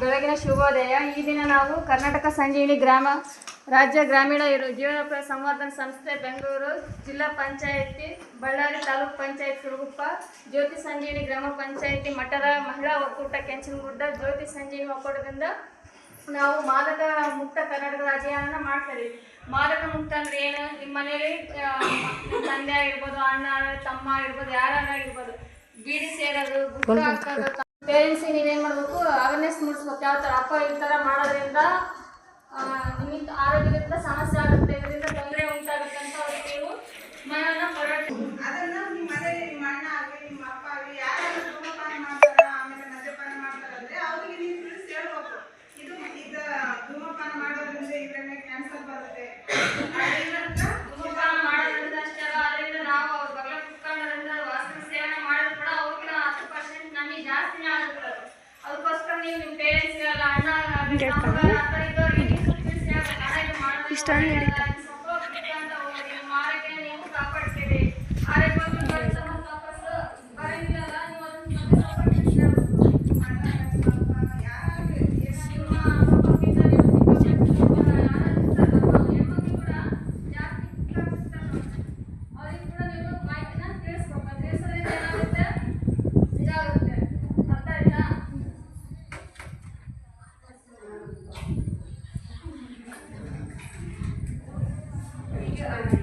ಬೆಳಗಿನ ಶುಭೋದಯ. ಈ ದಿನ ನಾವು ಕರ್ನಾಟಕ ಸಂಜೀವಿನಿ ಗ್ರಾಮ ರಾಜ್ಯ ಗ್ರಾಮೀಣ ಇರು ಜೀವನೋಪಾಯ ಸಂವರ್ಧನ ಸಂಸ್ಥೆ ಬೆಂಗಳೂರು ಜಿಲ್ಲಾ ಪಂಚಾಯಿತಿ ಬಳ್ಳಾರಿ ತಾಲೂಕು ಪಂಚಾಯತ್ ಸುರಗುಪ್ಪ ಜ್ಯೋತಿ ಸಂಜೀವಿನಿ ಗ್ರಾಮ ಪಂಚಾಯಿತಿ ಮಠದ ಮಹಿಳಾ ಒಕ್ಕೂಟ ಕೆಂಚನಗುಡ್ಡ ಜ್ಯೋತಿ ಸಂಜೀವಿನಿ ಒಕ್ಕೂಟದಿಂದ ನಾವು ಮಾದಕ ಮುಕ್ತ ಕರ್ನಾಟಕದ ಅಭಿಯಾನ ಮಾಡ್ತೀವಿ. ಮಾದಕ ಮುಕ್ತ ಅಂದ್ರೆ ಏನು? ನಿಮ್ಮ ಮನೆಯಲ್ಲಿ ತಂದೆ ಆಗಿರ್ಬೋದು ಅಣ್ಣ ತಮ್ಮ ಆಗಿರ್ಬೋದು ಯಾರನ್ನ ಆಗಿರ್ಬೋದು ಬೀಡಿ ಸೇರೋದು ಪೇರೆಂಟ್ಸ್ ನೀವೇನ್ ಮಾಡ್ಬೇಕು? ಮೂಡಿಸ್ಬೇಕು ಯಾವ ಥರ ಅಪ್ಪ ಈ ಥರ ಮಾಡೋದ್ರಿಂದ ನಿಮಗೆ ಆರೋಗ್ಯದಿಂದ ಸಮಸ್ಯೆ ಆಗುತ್ತೆ. ಅದು. ಅದಕ್ಕೋಸ್ಕರ Thank you.